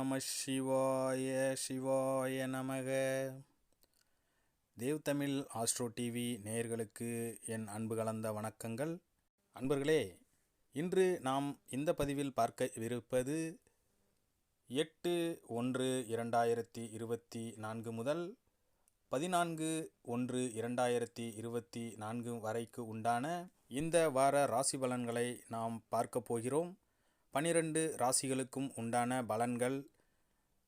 நம சிவாய சிவாய நமக. தேவ் தமிழ் ஆஸ்ட்ரோ டிவி நேயர்களுக்கு என் அன்பு கலந்த வணக்கங்கள். அன்பர்களே இன்று நாம் இந்த பதிவில் பார்க்கவிருப்பது எட்டு ஒன்று இரண்டாயிரத்தி இருபத்தி நான்கு முதல் பதினான்கு ஒன்று இரண்டாயிரத்தி இருபத்தி நான்கு வரைக்கு உண்டான இந்த வார ராசி பலன்களை நாம் பார்க்க போகிறோம். பனிரெண்டு ராசிகளுக்கும் உண்டான பலன்கள்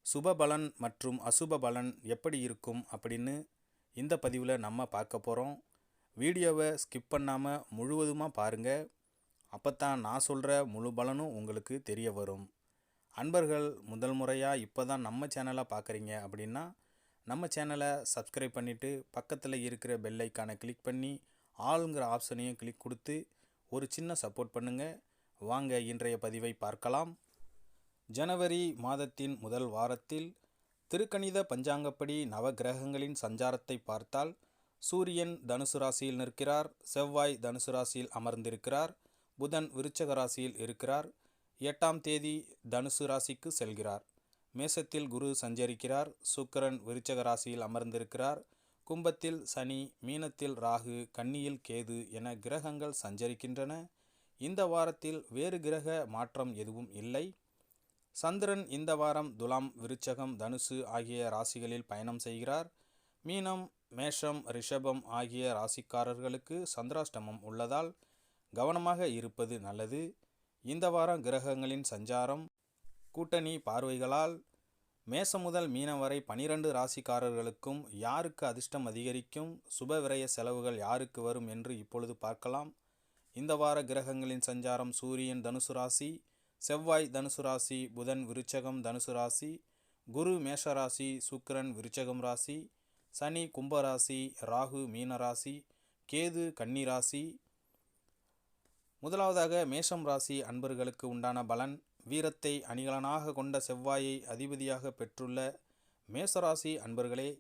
சுப பலன் மற்றும் அசுப பலன் எப்படி இருக்கும் அப்படின்னு இந்த பதிவில் நம்ம பார்க்க போகிறோம் வீடியோவை ஸ்கிப் பண்ணாமல் முழுவதுமாக பாருங்கள் அப்போ தான் நான் சொல்கிற முழு பலனும் உங்களுக்கு தெரிய வரும். அன்பர்கள் முதல் முறையாக இப்போ தான் நம்ம சேனலை பார்க்குறீங்க அப்படின்னா நம்ம சேனலை சப்ஸ்கிரைப் பண்ணிவிட்டு பக்கத்தில் இருக்கிற பெல் ஐக்கானை கிளிக் பண்ணி ஆளுங்கிற ஆப்ஷனையும் கிளிக் கொடுத்து ஒரு சின்ன சப்போர்ட் பண்ணுங்கள் வாங்க இன்றைய பதிவை பார்க்கலாம். ஜனவரி மாதத்தின் முதல் வாரத்தில் திருக்கணித பஞ்சாங்கப்படி நவகிரகங்களின் சஞ்சாரத்தை பார்த்தால் சூரியன் தனுசு ராசியில் நிற்கிறார் செவ்வாய் தனுசு ராசியில் அமர்ந்திருக்கிறார் புதன் விருச்சக ராசியில் இருக்கிறார் எட்டாம் தேதி தனுசு ராசிக்கு செல்கிறார். மேசத்தில் குரு சஞ்சரிக்கிறார் சுக்கிரன் விருச்சக ராசியில் அமர்ந்திருக்கிறார் கும்பத்தில் சனி மீனத்தில் ராகு கன்னியில் கேது என கிரகங்கள் சஞ்சரிக்கின்றன. இந்த வாரத்தில் வேறு கிரக மாற்றம் எதுவும் இல்லை. சந்திரன் இந்த வாரம் துலாம் விருச்சகம் தனுசு ஆகிய ராசிகளில் பயணம் செய்கிறார். மீனம் மேஷம் ரிஷபம் ஆகிய ராசிக்காரர்களுக்கு சந்திராஷ்டமம் உள்ளதால் கவனமாக இருப்பது நல்லது. இந்த வாரம் கிரகங்களின் சஞ்சாரம் கூட்டணி பார்வைகளால் மேசம் முதல் மீனம் வரை பனிரெண்டு ராசிக்காரர்களுக்கும் யாருக்கு அதிர்ஷ்டம் அதிகரிக்கும் சுப விரய செலவுகள் யாருக்கு வரும் என்று இப்பொழுது பார்க்கலாம். இந்த வார கிரகங்களின் சஞ்சாரம் சூரியன் தனுசு ராசி செவ்வாய் தனுசு ராசி புதன் விருச்சகம் தனுசு ராசி குரு மேஷராசி சுக்கிரன் விருச்சகம் ராசி சனி கும்பராசி ராகு மீன ராசி கேது கன்னி ராசி. முதலாவதாக மேஷம் ராசி அன்பர்களுக்கு உண்டான பலன் வீரத்தை அணிகலனாக கொண்ட செவ்வாயை அதிபதியாக பெற்றுள்ள மேசராசி அன்பர்களே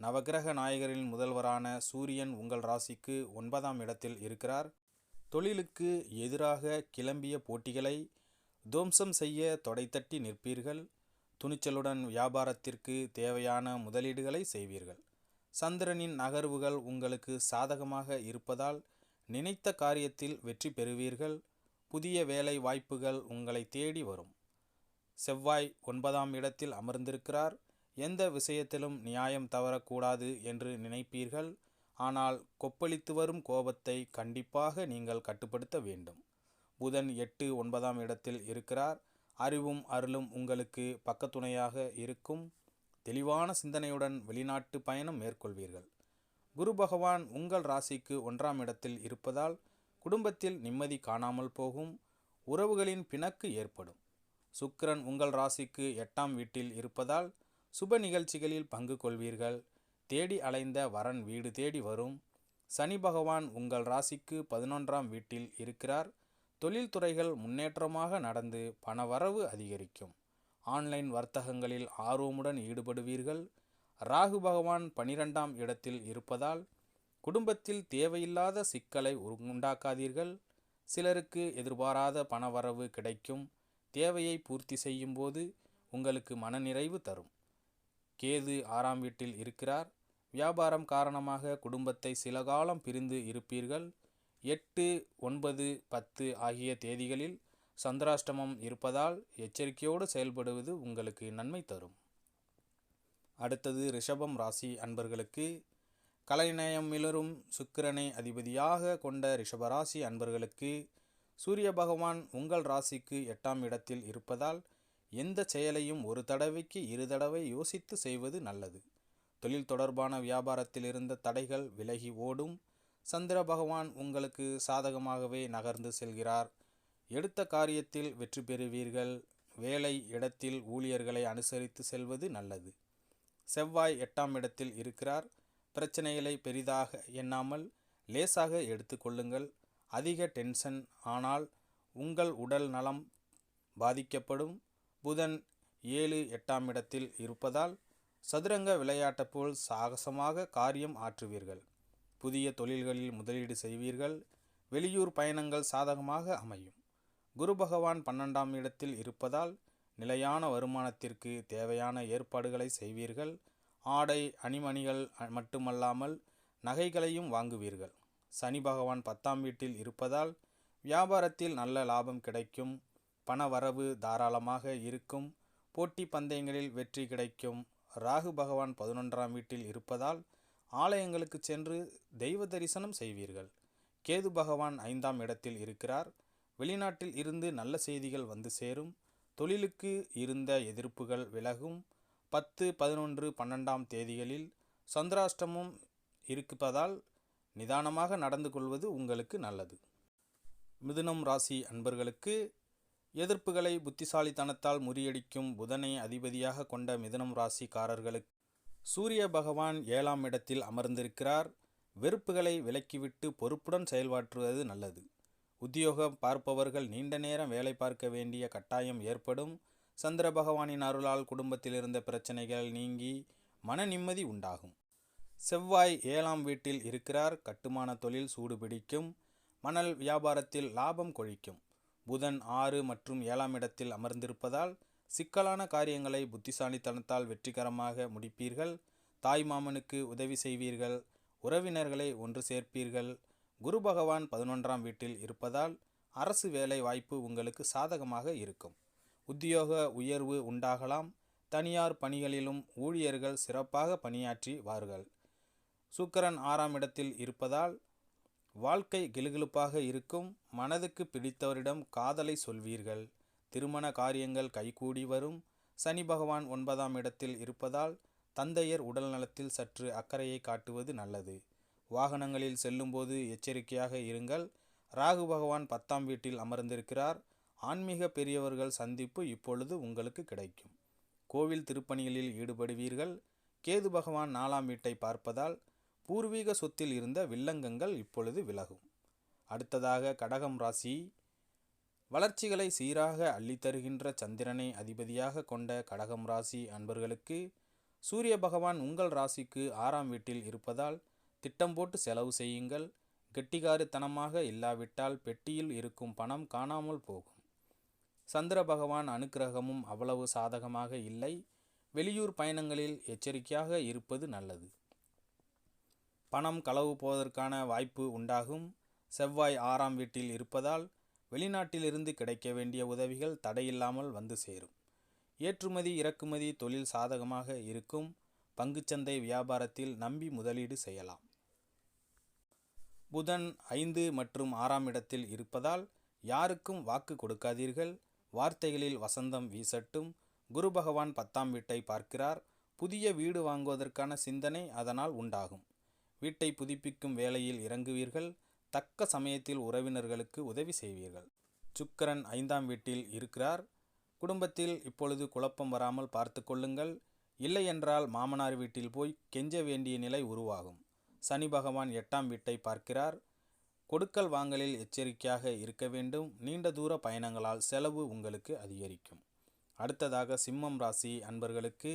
நவகிரக நாயகரின் முதல்வரான சூரியன் உங்கள் ராசிக்கு ஒன்பதாம் இடத்தில் இருக்கிறார். தொழிலுக்கு எதிராக கிளம்பிய போட்டிகளை துவம்சம் செய்ய தொடைத்தட்டி நிற்பீர்கள். துணிச்சலுடன் வியாபாரத்திற்கு தேவையான முதலீடுகளை செய்வீர்கள். சந்திரனின் நகர்வுகள் உங்களுக்கு சாதகமாக இருப்பதால் நினைத்த காரியத்தில் வெற்றி பெறுவீர்கள். புதிய வேலை வாய்ப்புகள் உங்களை தேடி வரும். செவ்வாய் ஒன்பதாம் இடத்தில் அமர்ந்திருக்கிறார். எந்த விஷயத்திலும் நியாயம் தவறக்கூடாது என்று நினைப்பீர்கள். ஆனால் கொப்பளித்து வரும் கோபத்தை கண்டிப்பாக நீங்கள் கட்டுப்படுத்த வேண்டும். புதன் எட்டு ஒன்பதாம் இடத்தில் இருக்கிறார். அறிவும் அருளும் உங்களுக்கு பக்கத்துணையாக இருக்கும். தெளிவான சிந்தனையுடன் வெளிநாட்டு பயணம் மேற்கொள்வீர்கள். குரு பகவான் உங்கள் ராசிக்கு ஒன்றாம் இடத்தில் இருப்பதால் குடும்பத்தில் நிம்மதி காணாமல் போகும். உறவுகளின் பிணக்கு ஏற்படும். சுக்கிரன் உங்கள் ராசிக்கு எட்டாம் வீட்டில் இருப்பதால் சுப நிகழ்ச்சிகளில் பங்கு கொள்வீர்கள். தேடி அலைந்த வரன் வீடு தேடி வரும். சனி பகவான் உங்கள் ராசிக்கு பதினொன்றாம் வீட்டில் இருக்கிறார். தொழில்துறைகள் முன்னேற்றமாக நடந்து பணவரவு அதிகரிக்கும். ஆன்லைன் வர்த்தகங்களில் ஆர்வமுடன் ஈடுபடுவீர்கள். ராகு பகவான் பனிரெண்டாம் இடத்தில் இருப்பதால் குடும்பத்தில் தேவையில்லாத சிக்கலை உண்டாக்காதீர்கள். சிலருக்கு எதிர்பாராத பணவரவு கிடைக்கும். தேவையை பூர்த்தி செய்யும் போது உங்களுக்கு மனநிறைவு தரும். கேது ஆறாம் வீட்டில் இருக்கிறார். வியாபாரம் காரணமாக குடும்பத்தை சில காலம் பிரிந்து இருப்பீர்கள். எட்டு ஒன்பது பத்து ஆகிய தேதிகளில் சந்திராஷ்டமம் இருப்பதால் எச்சரிக்கையோடு செயல்படுவது உங்களுக்கு நன்மை தரும். அடுத்தது ரிஷபம் ராசி அன்பர்களுக்கு. கலைநயம் மிளரும் சுக்கிரனை அதிபதியாக கொண்ட ரிஷபராசி அன்பர்களுக்கு சூரிய பகவான் உங்கள் ராசிக்கு எட்டாம் இடத்தில் இருப்பதால் எந்த செயலையும் ஒரு தடவைக்கு இரு தடவை யோசித்து செய்வது நல்லது. தொழில் தொடர்பான வியாபாரத்தில் இருந்த தடைகள் விலகி ஓடும். சந்திர பகவான் உங்களுக்கு சாதகமாகவே நகர்ந்து செல்கிறார். எடுத்த காரியத்தில் வெற்றி பெறுவீர்கள். வேலை இடத்தில் ஊழியர்களை அனுசரித்து செல்வது நல்லது. செவ்வாய் எட்டாம் இடத்தில் இருக்கிறார். பிரச்சனைகளை பெரிதாக எண்ணாமல் லேசாக எடுத்துக்கொள்ளுங்கள் அதிக டென்ஷன் ஆனால் உங்கள் உடல் நலம் பாதிக்கப்படும். புதன் ஏழு எட்டாம் இடத்தில் இருப்பதால் சதுரங்க விளையாட்டு போல் சாகசமாக காரியம் ஆற்றுவீர்கள். புதிய தொழில்களில் முதலீடு செய்வீர்கள். வெளியூர் பயணங்கள் சாதகமாக அமையும். குரு பகவான் பன்னெண்டாம் இடத்தில் இருப்பதால் நிலையான வருமானத்திற்கு தேவையான ஏற்பாடுகளை செய்வீர்கள். ஆடை அணிமணிகள் மட்டுமல்லாமல் நகைகளையும் வாங்குவீர்கள். சனி பகவான் பத்தாம் வீட்டில் இருப்பதால் வியாபாரத்தில் நல்ல லாபம் கிடைக்கும். பண வரவு தாராளமாக இருக்கும். போட்டி பந்தயங்களில் வெற்றி கிடைக்கும். ராகு பகவான் பதினொன்றாம் வீட்டில் இருப்பதால் ஆலயங்களுக்கு சென்று தெய்வ தரிசனம் செய்வீர்கள். கேது பகவான் ஐந்தாம் இடத்தில் இருக்கிறார். வெளிநாட்டில் இருந்து நல்ல செய்திகள் வந்து சேரும். தொழிலுக்கு இருந்த எதிர்ப்புகள் விலகும். பத்து பதினொன்று பன்னெண்டாம் தேதிகளில் சந்திராஷ்டமும் இருப்பதால் நிதானமாக நடந்து கொள்வது உங்களுக்கு நல்லது. மிதுனம் ராசி அன்பர்களுக்கு எதிர்ப்புகளை புத்திசாலித்தனத்தால் முறியடிக்கும் புதனை அதிபதியாக கொண்ட மிதுனம் ராசிக்காரர்களுக்கு சூரிய பகவான் ஏழாம் இடத்தில் அமர்ந்திருக்கிறார். வெறுப்புகளை விலக்கிவிட்டு பொறுப்புடன் செயல்பாற்றுவது நல்லது. உத்தியோகம் பார்ப்பவர்கள் நீண்ட நேரம் வேலை பார்க்க வேண்டிய கட்டாயம் ஏற்படும். சந்திர பகவானின் அருளால் குடும்பத்தில் இருந்த பிரச்சனைகள் நீங்கி மன நிம்மதி உண்டாகும். செவ்வாய் ஏழாம் வீட்டில் இருக்கிறார். கட்டுமான தொழில் சூடுபிடிக்கும். மணல் வியாபாரத்தில் லாபம் கொழிக்கும். புதன் ஆறு மற்றும் ஏழாம் இடத்தில் அமர்ந்திருப்பதால் சிக்கலான காரியங்களை புத்திசாலித்தனத்தால் வெற்றிகரமாக முடிப்பீர்கள். தாய் மாமனுக்கு உதவி செய்வீர்கள். உறவினர்களை ஒன்று சேர்ப்பீர்கள். குரு பகவான் பதினொன்றாம் வீட்டில் இருப்பதால் அரசு வேலை வாய்ப்பு உங்களுக்கு சாதகமாக இருக்கும். உத்தியோக உயர்வு உண்டாகலாம். தனியார் பணிகளிலும் ஊழியர்கள் சிறப்பாக பணியாற்றி வார்கள் சுக்கரன் ஆறாம் இடத்தில் இருப்பதால் வாழ்க்கை கிளுகிளுப்பாக இருக்கும் மனதுக்கு பிடித்தவரிடம் காதலை சொல்வீர்கள். திருமண காரியங்கள் கைகூடி வரும். சனி பகவான் ஒன்பதாம் இடத்தில் இருப்பதால் தந்தையர் உடல் நலத்தில் சற்று அக்கறையை காட்டுவது நல்லது. வாகனங்களில் செல்லும்போது எச்சரிக்கையாக இருங்கள். ராகு பகவான் பத்தாம் வீட்டில் அமர்ந்திருக்கிறார். ஆன்மீக பெரியவர்கள் சந்திப்பு இப்பொழுது உங்களுக்கு கிடைக்கும். கோவில் திருப்பணிகளில் ஈடுபடுவீர்கள். கேது பகவான் நாலாம் வீட்டை பார்ப்பதால் பூர்வீக சொத்தில் இருந்த வில்லங்கங்கள் இப்பொழுது விலகும். அடுத்ததாக கடகம் ராசி. வளர்ச்சிகளை சீராக அள்ளித்தருகின்ற சந்திரனை அதிபதியாக கொண்ட கடகம் ராசி அன்பர்களுக்கு சூரிய பகவான் உங்கள் ராசிக்கு ஆறாம் வீட்டில் இருப்பதால் திட்டம் போட்டு செலவு செய்யுங்கள். கெட்டிகாரித்தனமாக இல்லாவிட்டால் பெட்டியில் இருக்கும் பணம் காணாமல் போகும். சந்திர பகவான் அனுக்கிரகமும் அவ்வளவு சாதகமாக இல்லை. வெளியூர் பயணங்களில் எச்சரிக்கையாக இருப்பது நல்லது. பணம் களவு போவதற்கான வாய்ப்பு உண்டாகும். செவ்வாய் ஆறாம் வீட்டில் இருப்பதால் வெளிநாட்டிலிருந்து கிடைக்க வேண்டிய உதவிகள் தடையில்லாமல் வந்து சேரும். ஏற்றுமதி இறக்குமதி தொழில் சாதகமாக இருக்கும். பங்குச்சந்தை வியாபாரத்தில் நம்பி முதலீடு செய்யலாம். புதன் ஐந்து மற்றும் ஆறாம் இடத்தில் இருப்பதால் யாருக்கும் வாக்கு கொடுக்காதீர்கள். வார்த்தைகளில் வசந்தம் வீசட்டும். குரு பகவான் பத்தாம் வீட்டை பார்க்கிறார். புதிய வீடு வாங்குவதற்கான சிந்தனை அதனால் உண்டாகும். வீட்டை புதுப்பிக்கும் வேலையில் இறங்குவீர்கள். தக்க சமயத்தில் உறவினர்களுக்கு உதவி செய்வீர்கள். சுக்கரன் ஐந்தாம் வீட்டில் இருக்கிறார். குடும்பத்தில் இப்பொழுது குழப்பம் வராமல் பார்த்து கொள்ளுங்கள். இல்லையென்றால் மாமனார் வீட்டில் போய் கெஞ்ச வேண்டிய நிலை உருவாகும். சனி பகவான் எட்டாம் வீட்டை பார்க்கிறார். கொடுக்கல் வாங்கலில் எச்சரிக்கையாக இருக்க வேண்டும். நீண்ட தூர பயணங்களால் செலவு உங்களுக்கு அதிகரிக்கும். அடுத்ததாக சிம்மம் ராசி அன்பர்களுக்கு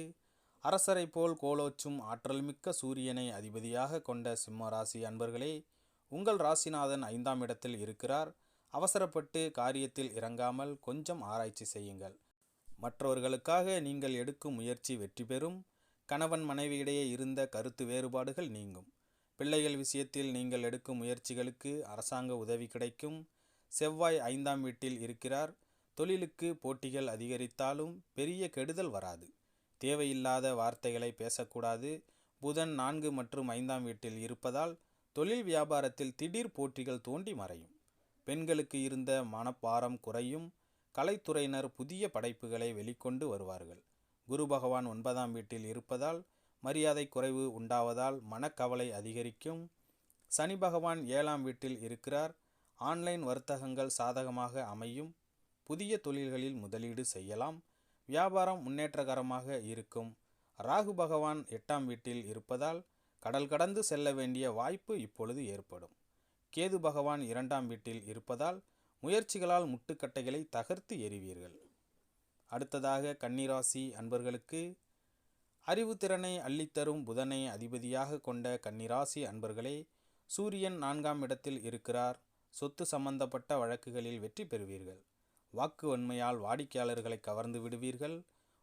அரசரை போல் கோலோச்சும் ஆற்றல்மிக்க சூரியனை அதிபதியாக கொண்ட சிம்ம ராசி அன்பர்களே உங்கள் ராசிநாதன் ஐந்தாம் இடத்தில் இருக்கிறார். அவசரப்பட்டு காரியத்தில் இறங்காமல் கொஞ்சம் ஆராய்ச்சி செய்யுங்கள். மற்றவர்களுக்காக நீங்கள் எடுக்கும் முயற்சி வெற்றி பெறும். கணவன் மனைவியிடையே இருந்த கருத்து வேறுபாடுகள் நீங்கும். பிள்ளைகள் விஷயத்தில் நீங்கள் எடுக்கும் முயற்சிகளுக்கு அரசாங்க உதவி கிடைக்கும். செவ்வாய் ஐந்தாம் வீட்டில் இருக்கிறார். தொழிலுக்கு போட்டிகள் அதிகரித்தாலும் பெரிய கெடுதல் வராது. தேவையில்லாத வார்த்தைகளை பேசக்கூடாது. புதன் நான்கு மற்றும் ஐந்தாம் வீட்டில் இருப்பதால் தொழில் வியாபாரத்தில் திடீர் போட்டிகள் தோண்டி மறையும். பெண்களுக்கு இருந்த மனப்பாரம் குறையும். கலைத்துறையினர் புதிய படைப்புகளை வெளிக்கொண்டு வருவார்கள். குரு பகவான் ஒன்பதாம் வீட்டில் இருப்பதால் மரியாதை குறைவு உண்டாவதால் மனக்கவலை அதிகரிக்கும். சனி பகவான் ஏழாம் வீட்டில் இருக்கிறார். ஆன்லைன் வர்த்தகங்கள் சாதகமாக அமையும். புதிய தொழில்களில் முதலீடு செய்யலாம். வியாபாரம் முன்னேற்றகரமாக இருக்கும். ராகு பகவான் எட்டாம் வீட்டில் இருப்பதால் கடல் கடந்து செல்ல வேண்டிய வாய்ப்பு இப்பொழுது ஏற்படும். கேது பகவான் இரண்டாம் வீட்டில் இருப்பதால் முயற்சிகளால் முட்டுக்கட்டைகளை தகர்த்து எறிவீர்கள். அடுத்ததாக கன்னிராசி அன்பர்களுக்கு அறிவுத்திறனை அள்ளித்தரும் புதனை அதிபதியாக கொண்ட கன்னிராசி அன்பர்களே சூரியன் நான்காம் இடத்தில் இருக்கிறார். சொத்து சம்பந்தப்பட்ட வழக்குகளில் வெற்றி பெறுவீர்கள். வாக்கு வன்மையால் வாடிக்கையாளர்களை கவர்ந்து விடுவீர்கள்.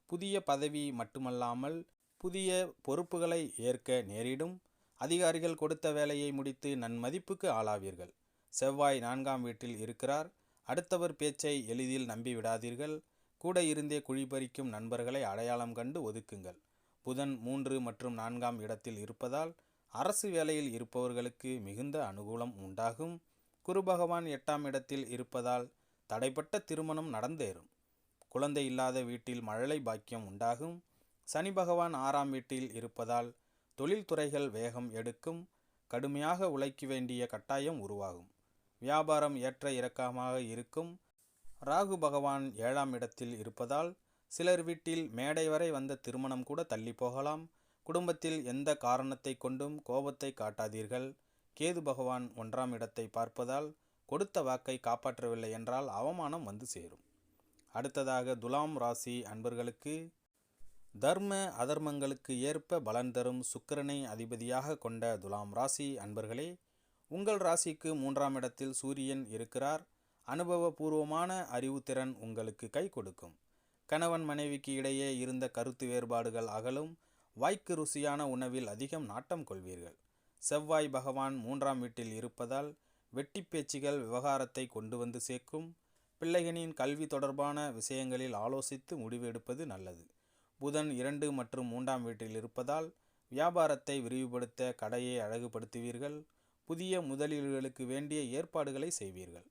புதிய பதவி மட்டுமல்லாமல் புதிய பொறுப்புகளை ஏற்க நேரிடும். அதிகாரிகள் கொடுத்த வேலையை முடித்து நன்மதிப்புக்கு ஆளாவீர்கள். செவ்வாய் நான்காம் வீட்டில் இருக்கிறார். அடுத்தவர் பேச்சை எளிதில் நம்பிவிடாதீர்கள். கூட இருந்தே குழிபறிக்கும் நண்பர்களை அடையாளம் கண்டு ஒதுக்குங்கள். புதன் மூன்று மற்றும் நான்காம் இடத்தில் இருப்பதால் அரசு வேலையில் இருப்பவர்களுக்கு மிகுந்த அனுகூலம் உண்டாகும். குரு பகவான் எட்டாம் இடத்தில் இருப்பதால் தடைப்பட்ட திருமணம் நடந்தேறும். குழந்தை இல்லாத வீட்டில் மழலை பாக்கியம் உண்டாகும். சனி பகவான் ஆறாம் வீட்டில் இருப்பதால் தொழில்துறைகள் வேகம் எடுக்கும். கடுமையாக உழைக்க வேண்டிய கட்டாயம் உருவாகும். வியாபாரம் ஏற்ற இறக்கமாக இருக்கும். ராகு பகவான் ஏழாம் இடத்தில் இருப்பதால் சிலர் வீட்டில் மேடை வரை வந்த திருமணம் கூட தள்ளி போகலாம். குடும்பத்தில் எந்த காரணத்தை கொண்டும் கோபத்தை காட்டாதீர்கள். கேது பகவான் ஒன்றாம் இடத்தை பார்ப்பதால் கொடுத்த வாக்கை காப்பாற்றவில்லை என்றால் அவமானம் வந்து சேரும். அடுத்ததாக துலாம் ராசி அன்பர்களுக்கு தர்ம அதர்மங்களுக்கு ஏற்ப பலன் தரும் சுக்கிரனை அதிபதியாக கொண்ட துலாம் ராசி அன்பர்களே உங்கள் ராசிக்கு மூன்றாம் இடத்தில் சூரியன் இருக்கிறார். அனுபவபூர்வமான அறிவுத்திறன் உங்களுக்கு கை கொடுக்கும். கணவன் மனைவிக்கு இடையே இருந்த கருத்து வேறுபாடுகள் அகலும். வாய்க்கு ருசியான உணவில் அதிகம் நாட்டம் கொள்வீர்கள். செவ்வாய் பகவான் மூன்றாம் வீட்டில் இருப்பதால் வெட்டி பேச்சுகள் விவகாரத்தை கொண்டு வந்து சேர்க்கும். பிள்ளைகளின் கல்வி தொடர்பான விஷயங்களில் ஆலோசித்து முடிவு எடுப்பது நல்லது. புதன் இரண்டு மற்றும் மூன்றாம் வீட்டில் இருப்பதால் வியாபாரத்தை விரிவுபடுத்த கடையை அழகுபடுத்துவீர்கள். புதிய முதலீடுகளுக்கு வேண்டிய ஏற்பாடுகளை செய்வீர்கள்.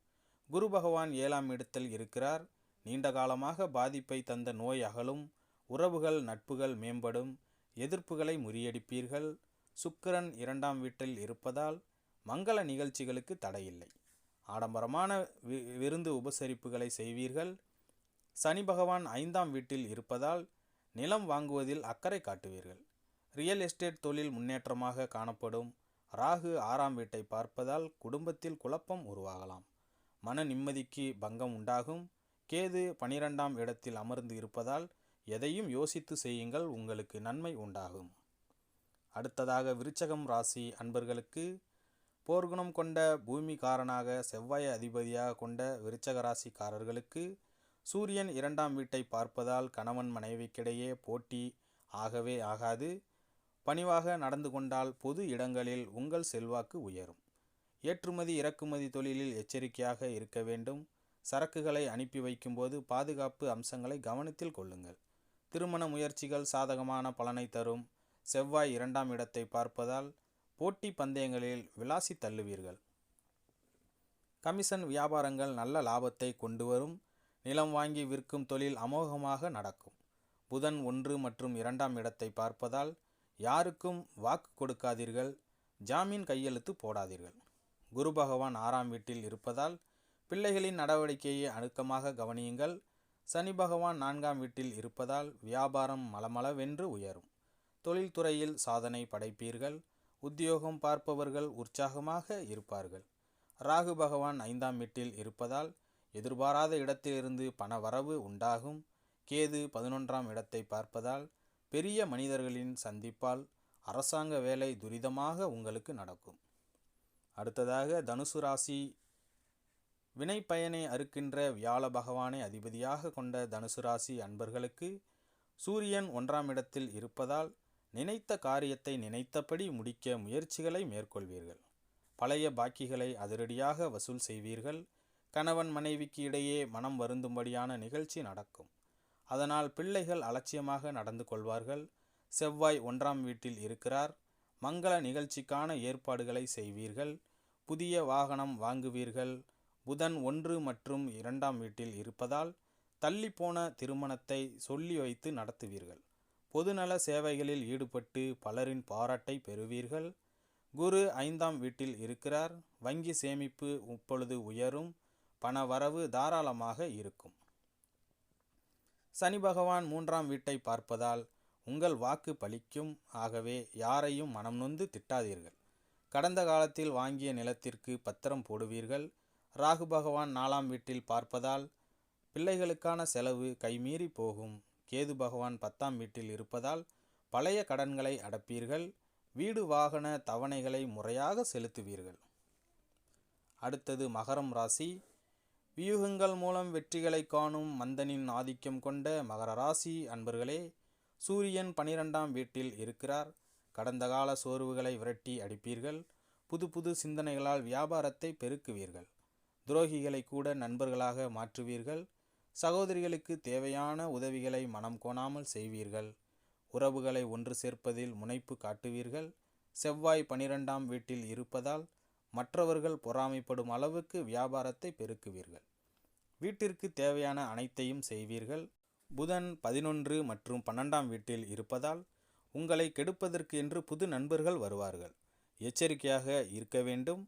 குரு பகவான் ஏழாம் இடத்தில் இருக்கிறார். நீண்ட காலமாக பாதிப்பை தந்த நோய் அகலும். உறவுகள் நட்புகள் மேம்படும். எதிர்ப்புகளை முறியடிப்பீர்கள். சுக்கிரன் இரண்டாம் வீட்டில் இருப்பதால் மங்கள நிகழ்ச்சிகளுக்கு தடையில்லை. ஆடம்பரமான வி விருந்து உபசரிப்புகளை செய்வீர்கள். சனி பகவான் ஐந்தாம் வீட்டில் இருப்பதால் நிலம் வாங்குவதில் அக்கறை காட்டுவீர்கள். ரியல் எஸ்டேட் தொழில் முன்னேற்றமாக காணப்படும். ராகு ஆறாம் வீட்டை பார்ப்பதால் குடும்பத்தில் குழப்பம் உருவாகலாம். மன நிம்மதிக்கு பங்கம் உண்டாகும். கேது பனிரெண்டாம் இடத்தில் அமர்ந்து இருப்பதால் எதையும் யோசித்து செய்யுங்கள் உங்களுக்கு நன்மை உண்டாகும். அடுத்ததாக விருச்சகம் ராசி அன்பர்களுக்கு போர்க்குணம் கொண்ட பூமிகாரனாக செவ்வாய் அதிபதியாக கொண்ட விருச்சக ராசிக்காரர்களுக்கு சூரியன் இரண்டாம் வீட்டை பார்ப்பதால் கணவன் மனைவிக்கிடையே போட்டி ஆகவே ஆகாது. பணிவாக நடந்து கொண்டால் பொது இடங்களில் உங்கள் செல்வாக்கு உயரும். ஏற்றுமதி இறக்குமதி தொழிலில் எச்சரிக்கையாக இருக்க வேண்டும். சரக்குகளை அனுப்பி வைக்கும்போது பாதுகாப்பு அம்சங்களை கவனத்தில் கொள்ளுங்கள். திருமண முயற்சிகள் சாதகமான பலனை தரும். செவ்வாய் இரண்டாம் இடத்தை பார்ப்பதால் போட்டி பந்தயங்களில் விளாசி தள்ளுவீர்கள். கமிஷன் வியாபாரங்கள் நல்ல லாபத்தை கொண்டு வரும். நிலம் வாங்கி விற்கும் தொழில் அமோகமாக நடக்கும். புதன் ஒன்று மற்றும் இரண்டாம் இடத்தை பார்ப்பதால் யாருக்கும் வாக்கு கொடுக்காதீர்கள். ஜாமீன் கையெழுத்து போடாதீர்கள். குரு பகவான் ஆறாம் வீட்டில் இருப்பதால் பிள்ளைகளின் நடவடிக்கையை அணுக்கமாக கவனியுங்கள். சனி பகவான் நான்காம் வீட்டில் இருப்பதால் வியாபாரம் மலமளவென்று உயரும். தொழில்துறையில் சாதனை படைப்பீர்கள். உத்தியோகம் பார்ப்பவர்கள் உற்சாகமாக இருப்பார்கள். ராகு பகவான் ஐந்தாம் வீட்டில் இருப்பதால் எதிர்பாராத இடத்திலிருந்து பண வரவு உண்டாகும். கேது பதினொன்றாம் இடத்தை பார்ப்பதால் பெரிய மனிதர்களின் சந்திப்பால் அரசாங்க வேலை துரிதமாக உங்களுக்கு நடக்கும். அடுத்ததாக தனுசு ராசி வினை பயனை அறுக்கின்ற வியாழ பகவானை அதிபதியாக கொண்ட தனுசு ராசி அன்பர்களுக்கு சூரியன் ஒன்றாம் இடத்தில் இருப்பதால் நினைத்த காரியத்தை நினைத்தபடி முடிக்க முயற்சிகளை மேற்கொள்வீர்கள். பழைய பாக்கிகளை அதிரடியாக வசூல் செய்வீர்கள். கணவன் மனைவிக்கு இடையே மனம் வருந்தும்படியான நிகழ்ச்சி நடக்கும். அதனால் பிள்ளைகள் அலட்சியமாக நடந்து கொள்வார்கள். செவ்வாய் ஒன்றாம் வீட்டில் இருக்கிறார். மங்கள நிகழ்ச்சிக்கான ஏற்பாடுகளை செய்வீர்கள். புதிய வாகனம் வாங்குவீர்கள். புதன் ஒன்று மற்றும் இரண்டாம் வீட்டில் இருப்பதால் தள்ளிப்போன திருமணத்தை சொல்லி வைத்து நடத்துவீர்கள். பொதுநல சேவைகளில் ஈடுபட்டு பலரின் பாராட்டை பெறுவீர்கள். குரு ஐந்தாம் வீட்டில் இருக்கிறார். வங்கி சேமிப்பு இப்பொழுது உயரும். பண வரவு தாராளமாக இருக்கும். சனி பகவான் மூன்றாம் வீட்டை பார்ப்பதால் உங்கள் வாக்கு பலிக்கும். ஆகவே யாரையும் மனம் நொந்து திட்டாதீர்கள். கடந்த காலத்தில் வாங்கிய நிலத்திற்கு பத்திரம் போடுவீர்கள். ராகு பகவான் நாலாம் வீட்டில் பார்ப்பதால் பிள்ளைகளுக்கான செலவு கைமீறி போகும். கேது பகவான் பத்தாம் வீட்டில் இருப்பதால் பழைய கடன்களை அடப்பீர்கள் வீடு வாகன தவணைகளை முறையாக செலுத்துவீர்கள். அடுத்தது மகரம் ராசி. வியூகங்கள் மூலம் வெற்றிகளை காணும் மந்தனின் ஆதிக்கம் கொண்ட மகர ராசி அன்பர்களே சூரியன் பனிரெண்டாம் வீட்டில் இருக்கிறார். கடந்த கால சோர்வுகளை விரட்டி அடிப்பீர்கள். புது புது சிந்தனைகளால் வியாபாரத்தை பெருக்குவீர்கள். துரோகிகளை கூட நண்பர்களாக மாற்றுவீர்கள். சகோதரிகளுக்கு தேவையான உதவிகளை மனம் கோணாமல் செய்வீர்கள். உறவுகளை ஒன்று சேர்ப்பதில் முனைப்பு காட்டுவீர்கள். செவ்வாய் பனிரெண்டாம் வீட்டில் இருப்பதால் மற்றவர்கள் பொறாமைப்படும் அளவுக்கு வியாபாரத்தை பெருக்குவீர்கள். வீட்டிற்கு தேவையான அனைத்தையும் செய்வீர்கள். புதன் பதினொன்று மற்றும் பன்னெண்டாம் வீட்டில் இருப்பதால் உங்களை கெடுப்பதற்கு என்று புது நண்பர்கள் வருவார்கள். எச்சரிக்கையாக இருக்க வேண்டும்.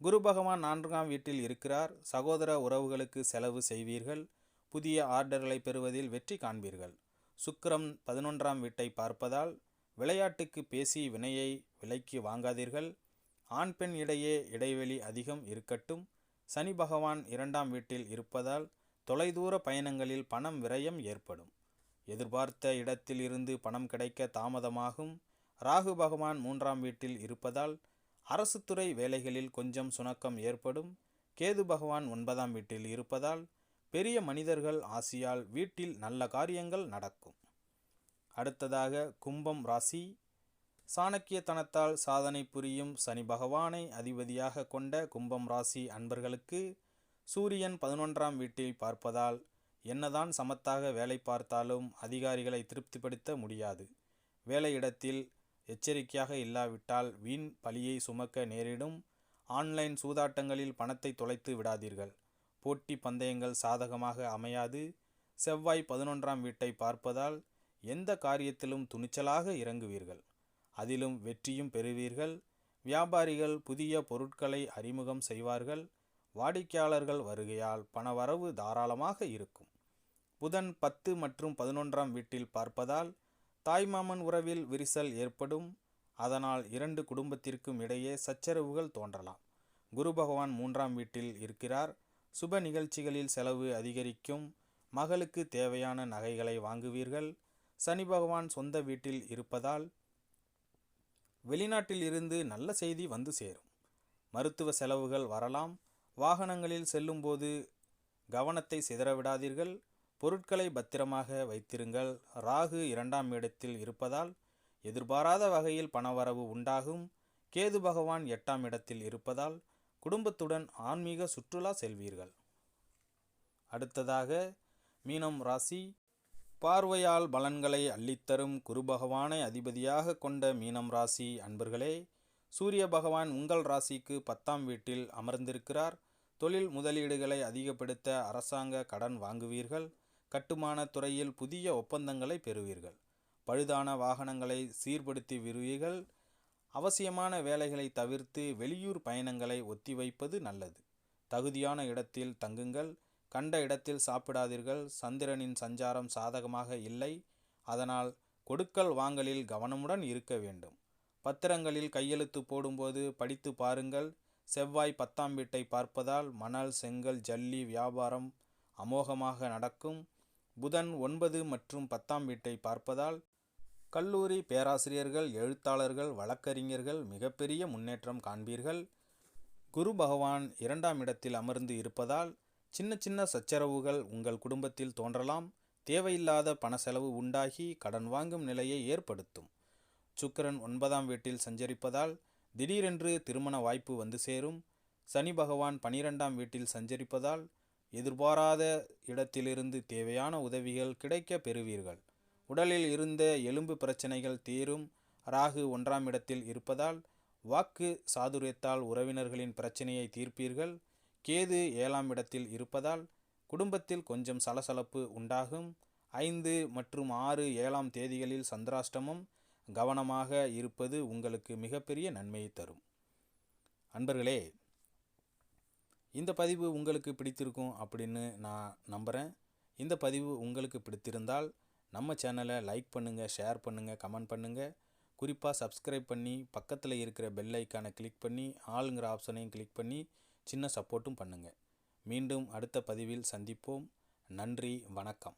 குரு பகவான் நான்காம் வீட்டில் இருக்கிறார். சகோதர உறவுகளுக்கு செலவு செய்வீர்கள். புதிய ஆர்டர்களை பெறுவதில் வெற்றி காண்பீர்கள். சுக்கிரம் பதினொன்றாம் வீட்டை பார்ப்பதால் விளையாட்டுக்கு பேசி வினையை விலைக்கு வாங்காதீர்கள். ஆண் பெண் இடையே இடைவெளி அதிகம் இருக்கட்டும். சனி பகவான் இரண்டாம் வீட்டில் இருப்பதால் தொலைதூர பயணங்களில் பணம் விரயம் ஏற்படும். எதிர்பார்த்த இடத்தில் இருந்து பணம் கிடைக்க தாமதமாகும். ராகு பகவான் மூன்றாம் வீட்டில் இருப்பதால் அரசுத்துறை வேலைகளில் கொஞ்சம் சுணக்கம் ஏற்படும். கேது பகவான் ஒன்பதாம் வீட்டில் இருப்பதால் பெரிய மனிதர்கள் ஆசியால் வீட்டில் நல்ல காரியங்கள் நடக்கும். அடுத்ததாக கும்பம் ராசி. சாணக்கியத்தனத்தால் சாதனை புரியும் சனி பகவானை அதிபதியாக கொண்ட கும்பம் ராசி அன்பர்களுக்கு சூரியன் பதினொன்றாம் வீட்டில் பார்ப்பதால் என்னதான் சமத்தாக வேலை பார்த்தாலும் அதிகாரிகளை திருப்திப்படுத்த முடியாது. வேலையிடத்தில் எச்சரிக்கையாக இல்லாவிட்டால் வீண் பழியை சுமக்க நேரிடும். ஆன்லைன் சூதாட்டங்களில் பணத்தை தொலைத்து விடாதீர்கள். போட்டி பந்தயங்கள் சாதகமாக அமையாது. செவ்வாய் பதினொன்றாம் வீட்டை பார்ப்பதால் எந்த காரியத்திலும் துணிச்சலாக இறங்குவீர்கள். அதிலும் வெற்றியும் பெறுவீர்கள். வியாபாரிகள் புதிய பொருட்களை அறிமுகம் செய்வார்கள். வாடிக்கையாளர்கள் வருகையால் பணவரவு தாராளமாக இருக்கும். புதன் பத்து மற்றும் பதினொன்றாம் வீட்டில் பார்ப்பதால் தாய்மாமன் உறவில் விரிசல் ஏற்படும். அதனால் இரண்டு குடும்பத்திற்கும் இடையே சச்சரவுகள் தோன்றலாம். குரு பகவான் மூன்றாம் வீட்டில் இருக்கிறார். சுப நிகழ்ச்சிகளில் செலவு அதிகரிக்கும். மகளுக்கு தேவையான நகைகளை வாங்குவீர்கள். சனி பகவான் சொந்த வீட்டில் இருப்பதால் வெளிநாட்டில் இருந்து நல்ல செய்தி வந்து சேரும். மருத்துவ செலவுகள் வரலாம். வாகனங்களில் செல்லும்போது கவனத்தை சிதறவிடாதீர்கள் பொருட்களை பத்திரமாக வைத்திருங்கள். ராகு இரண்டாம் இடத்தில் இருப்பதால் எதிர்பாராத வகையில் பணவரவு உண்டாகும். கேது பகவான் எட்டாம் இடத்தில் இருப்பதால் குடும்பத்துடன் ஆன்மீக சுற்றுலா செல்வீர்கள். அடுத்ததாக மீனம் ராசி. பார்வையால் பலன்களை அள்ளித்தரும் குரு பகவானை அதிபதியாக கொண்ட மீனம் ராசி அன்பர்களே சூரிய பகவான் உங்கள் ராசிக்கு பத்தாம் வீட்டில் அமர்ந்திருக்கிறார். தொழில் முதலீடுகளை அதிகப்படுத்த அரசாங்க கடன் வாங்குவீர்கள். கட்டுமான துறையில் புதிய ஒப்பந்தங்களை பெறுவீர்கள். பழுதான வாகனங்களை சீர்படுத்தி விடுவீர்கள். அவசியமான வேலைகளை தவிர்த்து வெளியூர் பயணங்களை ஒத்திவைப்பது நல்லது. தகுதியான இடத்தில் தங்குங்கள். கண்ட இடத்தில் சாப்பிடாதீர்கள். சந்திரனின் சஞ்சாரம் சாதகமாக இல்லை. அதனால் கொடுக்கல் வாங்கலில் கவனமுடன் இருக்க வேண்டும். பத்திரங்களில் கையெழுத்து போடும்போது படித்து பாருங்கள். செவ்வாய் பத்தாம் வீட்டை பார்ப்பதால் மணல் செங்கல் ஜல்லி வியாபாரம் அமோகமாக நடக்கும். புதன் ஒன்பது மற்றும் பத்தாம் வீட்டை பார்ப்பதால் கல்லூரி பேராசிரியர்கள் எழுத்தாளர்கள் வழக்கறிஞர்கள் மிகப்பெரிய முன்னேற்றம் காண்பீர்கள். குரு பகவான் இரண்டாம் இடத்தில் அமர்ந்து இருப்பதால் சின்ன சின்ன சச்சரவுகள் உங்கள் குடும்பத்தில் தோன்றலாம். தேவையில்லாத பண செலவு உண்டாகி கடன் வாங்கும் நிலையை ஏற்படுத்தும். சுக்கரன் ஒன்பதாம் வீட்டில் சஞ்சரிப்பதால் திடீரென்று திருமண வாய்ப்பு வந்து சேரும். சனி பகவான் பனிரெண்டாம் வீட்டில் சஞ்சரிப்பதால் எதிர்பாராத இடத்திலிருந்து தேவையான உதவிகள் கிடைக்க பெறுவீர்கள். உடலில் இருந்த எலும்பு பிரச்சனைகள் தீரும். ராகு ஒன்றாம் இடத்தில் இருப்பதால் வாக்கு சாதுரியத்தால் உறவினர்களின் பிரச்சனையை தீர்ப்பீர்கள். கேது ஏழாம் இடத்தில் இருப்பதால் குடும்பத்தில் கொஞ்சம் சலசலப்பு உண்டாகும். ஐந்து மற்றும் ஆறு ஏழாம் தேதிகளில் சந்திராஷ்டமம் கவனமாக இருப்பது உங்களுக்கு மிகப்பெரிய நன்மையை தரும். அன்பர்களே இந்த பதிவு உங்களுக்கு பிடித்திருக்கும் அப்படின்னு நான் நம்புகிறேன் இந்த பதிவு உங்களுக்கு பிடித்திருந்தால் நம்ம சேனலை லைக் பண்ணுங்கள் ஷேர் பண்ணுங்கள் கமெண்ட் பண்ணுங்கள் குறிப்பாக சப்ஸ்கிரைப் பண்ணி பக்கத்தில் இருக்கிற பெல் ஐக்கானை கிளிக் பண்ணி ஆளுங்கிற ஆப்ஷனையும் கிளிக் பண்ணி சின்ன சப்போர்ட்டும் பண்ணுங்கள் மீண்டும் அடுத்த பதிவில் சந்திப்போம். நன்றி வணக்கம்.